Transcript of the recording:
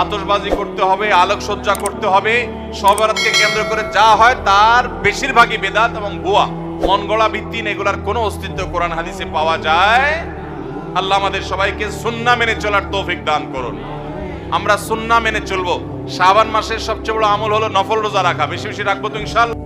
আতশবাজি করতে হবে, আলোকসজ্জা করতে হবে। সবরাতকে কেন্দ্র করে যা হয় তার বেশিরভাগই বেদাত এবং ভুয়া। মন গলা ভিত্তিন এগুলার কোনো অস্তিত্ব কোরআন হাদিসে পাওয়া যায়। আল্লাহ আমাদের সবাইকে সুন্না মেনে চলার তৌফিক দান করুন। আমরা সুন্না মেনে চলবো। শ্রাবণ মাসের সবচেয়ে বড় আমল হলো নফল রোজা রাখা। বেশি বেশি রাখব তো ইনশাল্লাহ।